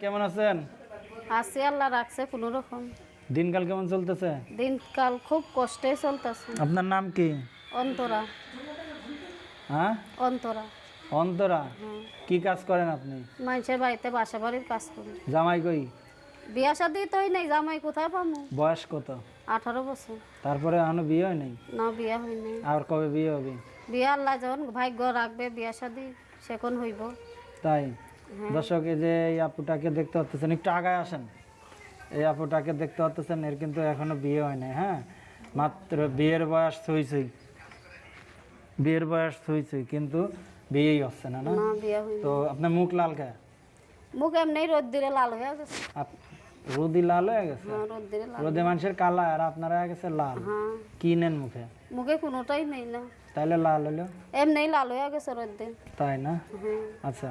কেমন আছেন? আছি আল্লাহ রাখছে কোনো রকম। দিনকাল কেমন চলতেছে? দিনকাল খুব কষ্টে চলতেছে। আপনার নাম কি? অন্তরা। হ্যাঁ? অন্তরা। অন্তরা? হ্যাঁ কি কাজ করেন আপনি? মানুষের বাড়িতে বাসা বাড়ির কাজ করি। জামাই কই? বিয়া শাদি তোই নেই জামাই কোথায় পাবো বয়স কত? আঠারো বছর। তারপরে এখনও বিয়ে হয় নাই? না বিয়ে বিয়া হয়নি আর কবে বিয়ে হবে? বিয়া আল্লাহ যখন ভাগ্য রাখবে বিয়া শাদি সেখন হইব। তাই? দর্শক এই যে এই আপুটাকে দেখতে পাচ্ছেন একটু আগায় আসেন। এই আপুটাকে দেখতে পাচ্ছেন এর কিন্তু এখনও বিয়ে হয় নাই হ্যাঁ? মাত্র বিয়ের বয়স ছুঁই ছুঁই বিয়ের বয়স ছুঁই ছুঁই কিন্তু বিয়েই হচ্ছে না না? তো আপনার মুখ লাল খায় মুখ এমনি রোদ দিলে লাল হয়ে গেছে। রোদি লাল হয়ে গেছে? রোদ মানুষের কালা আর আপনারা হয়ে গেছে লাল। হ্যাঁ। কি নেন মুখে? মুখে কোনোটাই নেই না। তাইলে লাল হলো এমনি লাল হয়ে গেছে রোদ তাই না? হ্যাঁ। আচ্ছা।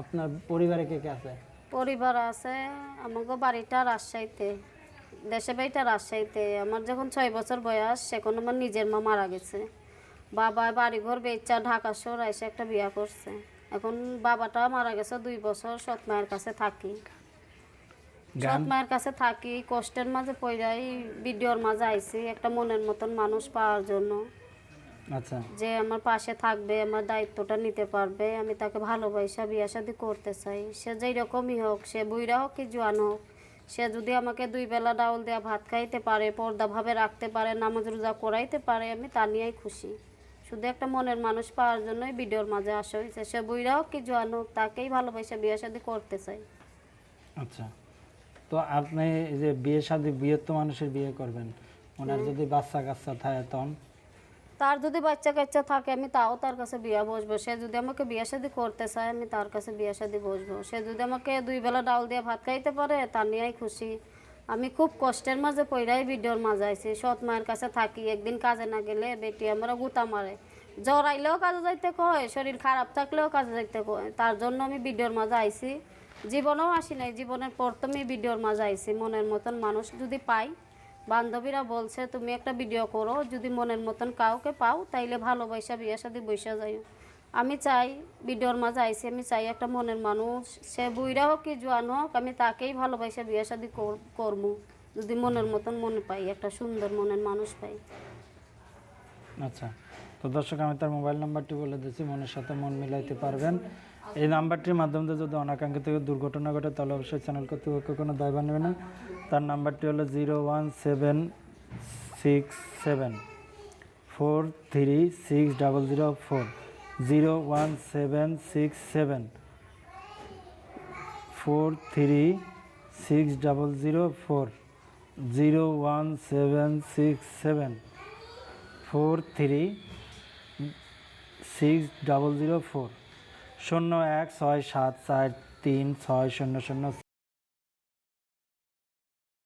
আপনার পরিবারে কে কে আছে? পরিবার আছে আমাকে বাড়িটা রাজশাহীতে দেশে বাড়িটা রাজশাহীতে। আমার যখন ছয় বছর বয়স সেখন আমার নিজের মা মারা গেছে। বাবা বাড়িঘর বেচা ঢাকা শহর এসে একটা বিয়া করছে। এখন বাবাটা মারা গেছে দুই বছর সৎ মায়ের কাছে থাকি। সৎ মায়ের কাছে থাকি কষ্টের মাঝে পড়াই ভিডিওর মাঝে আইছি একটা মনের মতন মানুষ পাওয়ার জন্য। আচ্ছা। যে আমার পাশে থাকবে আমার দায়িত্বটা নিতে পারবে আমি তাকে ভালোবাসা বিয়া শাদি করতে চাই। সে যেই রকমই হোক সে বুইরা হোক কি জোয়ান হোক সে যদি আমাকে দুই বেলা ডাউল দেওয়া ভাত খাইতে পারে পর্দাভাবে রাখতে পারে নামাজ রোজা করাইতে পারে আমি তা নিয়েই খুশি। শুধু একটা মনের মানুষ পাওয়ার জন্যই ভিডিওর মাঝে আসা হয়েছে। সে বুইরা হোক কি জোয়ান হোক তাকেই ভালোবাসা বিয়া শাদি করতে চাই। আচ্ছা। তো আপনি যে বিয়ে শাদী বিয়ে তো মানুষের বিয়ে করবেন ওনার যদি বাচ্চা কাচ্চা থাকে তখন? তার যদি বাচ্চা কাচ্চা থাকে, আমি তাও তার কাছে বিয়া বসবো। সে যদি আমাকে বিয়া শাদি করতে চায়, আমি তার কাছে বিয়া শাদি বসবো। সে যদি আমাকে দুই বেলা ডাউল দিয়ে ভাত খাইতে পারে তা নিয়েই খুশি। আমি খুব কষ্টের মাঝে পইরাই ভিডিওর মাঝে আইছি। সৎ মায়ের কাছে থাকি, একদিন কাজে না গেলে বেটি আমরা গুতা মারে। জ্বর আইলেও কাজে যাইতে কয়, শরীর খারাপ থাকলেও কাজে যাইতে কয়। তার জন্য আমি ভিডিওর মাঝে আইছি। জীবনেও আসি নাই, জীবনের পর প্রথমে ভিডিওর মাঝে আইছি। মনের মতন মানুষ যদি পাই বান্ধবীরা বলছে, তুমি একটা ভিডিও করো, যদি মনের মতন কাউকে পাও, তাইলে ভালোবাসা, বিয়ে সাথে বৈশা যাই আমি চাই, ভিডিওর মাঝে আইসি, আমি চাই একটা মনের মানুষ, সে বুইরা হোক কি জোয়ান হোক, আমি তাকেই ভালোবাসা, বিয়ে শাদি করব যদি মনের মতন মনে পাই, একটা সুন্দর মনের মানুষ পাই। আচ্ছা তো দর্শক, আমি তার মোবাইল নাম্বারটি বলে দিচ্ছি, মনের সাথে মন মিলাইতে পারবেন। এই নাম্বারটির মাধ্যমে যদি অনাকাঙ্ক্ষিত দুর্ঘটনা ঘটে, তাহলে অবশ্যই চ্যানেল কর্তৃপক্ষ কোনো দায়ভার নেবে না। তার নাম্বারটি হলো zero one seven six seven four three six double zero four zero one seven six seven four three six double zero four zero one seven six seven four three six double zero four শূন্য এক ছয় সাত চার তিন ছয় শূন্য শূন্য